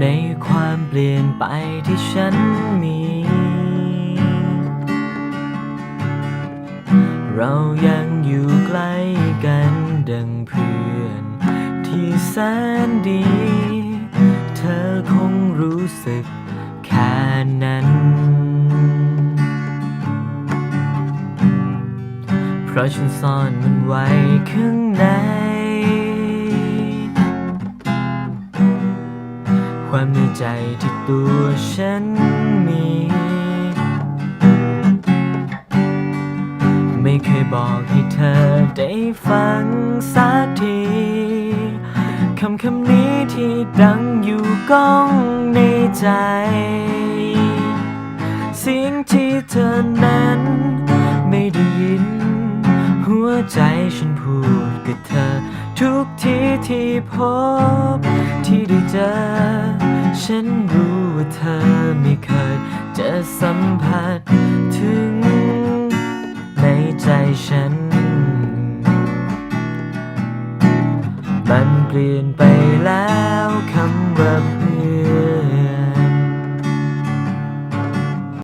ในความเปลี่ยนไปที่ฉันมี เรายังอยู่ใกล้กันดังเพื่อน ที่แสนดี เธอคงรู้สึกแค่นั้น เพราะฉันซ่อนมันไว้ข้างใน ความในใจที่ตัวฉันมี ไม่เคยบอกให้เธอได้ฟังสักทีคำคำนี้ที่ดังอยู่ก้องในใจ เสียงที่เธอนั้นไม่ได้ยิน หัวใจฉันพูดกับเธอ ทุกทีที่พบที่ได้เจอ ฉันรู้ว่าเธอไม่เคยจะสัมผัสถึงในใจฉัน มันเปลี่ยนไปแล้วคำว่า